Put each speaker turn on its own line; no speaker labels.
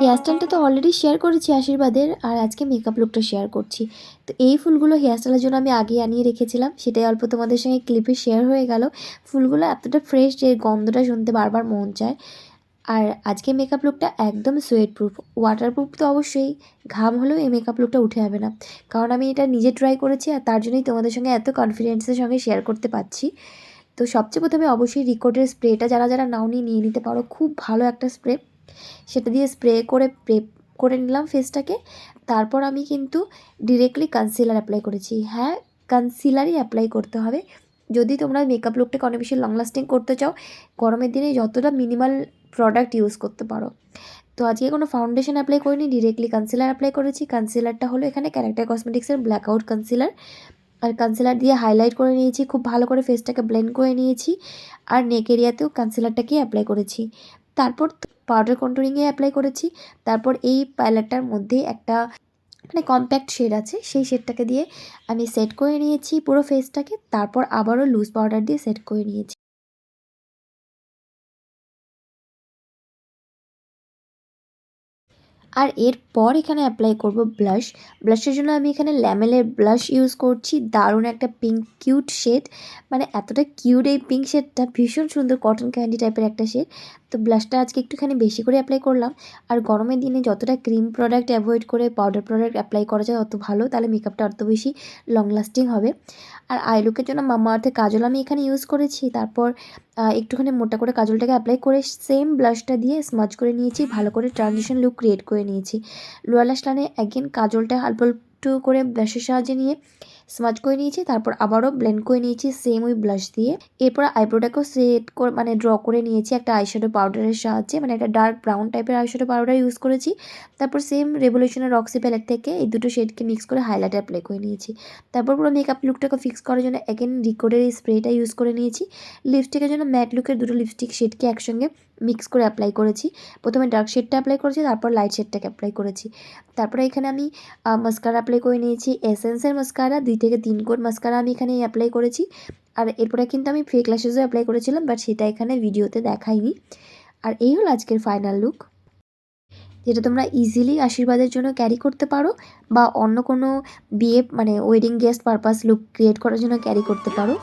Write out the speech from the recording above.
Hair স্টাইলটা তো already share করেছি আশীর্বাদের, আর আজকে মেকআপ লুকটা শেয়ার করছি। তো এই ফুলগুলো হেয়ার স্টাইলের জন্য আমি আগে আনিয়ে রেখেছিলাম, সেটাই অল্প তোমাদের সঙ্গে ক্লিপে শেয়ার হয়ে গেল। ফুলগুলো এতটা ফ্রেশ যে গন্ধটা শুনতে বারবার মন চায়। আর আজকে মেকআপ লুকটা একদম সোয়েট প্রুফ ওয়াটার প্রুফ তো অবশ্যই, ঘাম হলেও এই মেকআপ লুকটা উঠে যাবে না। কারণ আমি এটা নিজে ট্রাই করেছি আর তার জন্যই তোমাদের সঙ্গে এত কনফিডেন্সের সঙ্গে শেয়ার করতে পারছি। তো সবচেয়ে প্রথমে অবশ্যই রিকোডের স্প্রেটা যারা যারা নাওনি, নিয়ে নিতে পারো, খুব ভালো একটা স্প্রে সেটা দিয়ে স্প্রে করে প্রেপ করে নিলাম ফেসটাকে তারপর আমি কিন্তু ডিরেক্টলি কনসিলার অ্যাপ্লাই করেছি। হ্যাঁ কনসিলারই অ্যাপ্লাই করতে হবে। যদি তোমরা মেকআপ লুকটাকে অনেক বেশি লং লাস্টিং করতে চাও, গরমের দিনে যতটা মিনিমাল প্রোডাক্ট ইউজ করতে পারো। তো আজকে কোনো ফাউন্ডেশন অ্যাপ্লাই করিনি ডিরেক্টলি কনসিলার অ্যাপ্লাই করেছি। কনসিলারটা হলো এখানে ক্যারেক্টার কসমেটিক্সের ব্ল্যাক আউট কনসিলার আর কনসিলার দিয়ে হাইলাইট করে নিয়েছি, খুব ভালো করে ফেসটাকে ব্লেন্ড করে নিয়েছি। আর নেক এরিয়াতেও কনসিলারটাকে অ্যাপ্লাই করেছি। তারপর পাউডার কন্ট্রোলিংয়ে অ্যাপ্লাই করেছি। তারপর এই প্যালেটটার মধ্যে একটা মানে কম্প্যাক্ট শেড আছে, সেই শেডটাকে দিয়ে আমি সেট করে নিয়েছি পুরো ফেসটাকে তারপর আবারও লুজ পাউডার দিয়ে সেট করে নিয়েছি। আর এরপর এখানে অ্যাপ্লাই করব ব্লাশ ব্লাশের জন্য আমি এখানে ল্যামেলের ব্লাশ ইউজ করছি। দারুণ একটা পিঙ্ক কিউট শেড মানে এতটা কিউট এই পিঙ্ক শেডটা ভীষণ সুন্দর কটন ক্যান্ডি টাইপের একটা শেড তো ব্লাশটা আজকে একটুখানি বেশি করে অ্যাপ্লাই করলাম। আর গরমের দিনে যতটা ক্রিম প্রোডাক্ট অ্যাভয়েড করে পাউডার প্রোডাক্ট অ্যাপ্লাই করা যায়, অত ভালো। তাহলে মেকআপটা অত বেশি লং লাস্টিং হবে। আর আই লুকের জন্য মামা আর্থের কাজল আমি এখানে ইউজ করেছি। তারপর একটুখানি মোটা করে কাজলটাকে অ্যাপ্লাই করে সেম ব্লাশটা দিয়ে স্মাজ করে নিয়েছি, ভালো করে ট্রানজিশন লুক ক্রিয়েট করে নিয়েছি। লোয়ার লাশ লাইনে অ্যাগেন কাজলটা অল্প একটু করে ব্রাশের সাহায্যে নিয়ে স্মাচ করে নিয়েছি, তারপর আবারও ব্লেন্ড করে নিয়েছি সেম ওই ব্লাশ দিয়ে। এরপর আইব্রোটাকেও সেট করে মানে ড্র করে নিয়েছি একটা আইশ্যাডো পাউডারের সাহায্যে মানে একটা ডার্ক ব্রাউন টাইপের আইশ্যাডো পাউডার ইউজ করেছি। তারপর সেম রেভলিউশনের রক্সি প্যালেট থেকে এই দুটো শেডকে মিক্স করে হাইলাইট অ্যাপ্লাই করে নিয়েছি। তারপর পুরো মেকআপ লুকটাকে ফিক্স করার জন্য অ্যাগেন রিকোডের এই স্প্রেটা ইউজ করে নিয়েছি। লিপস্টিকের জন্য ম্যাট লুকের দুটো লিপস্টিক শেডকে একসঙ্গে মিক্স করে অ্যাপ্লাই করেছি। প্রথমে ডার্ক শেডটা অ্যাপ্লাই করেছি, তারপর লাইট শেডটাকে অ্যাপ্লাই করেছি। তারপরে এখানে আমি মাস্কারা অ্যাপ্লাই করে নিয়েছি। এসেন্সের মাস্কারা থেকে তিন কোট মাস্কারা আমি এখানে অ্যাপ্লাই করেছি। আর এরপরে কিন্তু আমি ফেক ল্যাশেসও অ্যাপ্লাই করেছিলাম বাট সেটা এখানে ভিডিওতে দেখাইনি। আর এই হলো আজকের ফাইনাল লুক যেটা তোমরা ইজিলি আশীর্বাদের জন্য ক্যারি করতে পারো, বা অন্য কোনো বিয়ে মানে wedding guest purpose look create করার জন্য ক্যারি করতে পারো।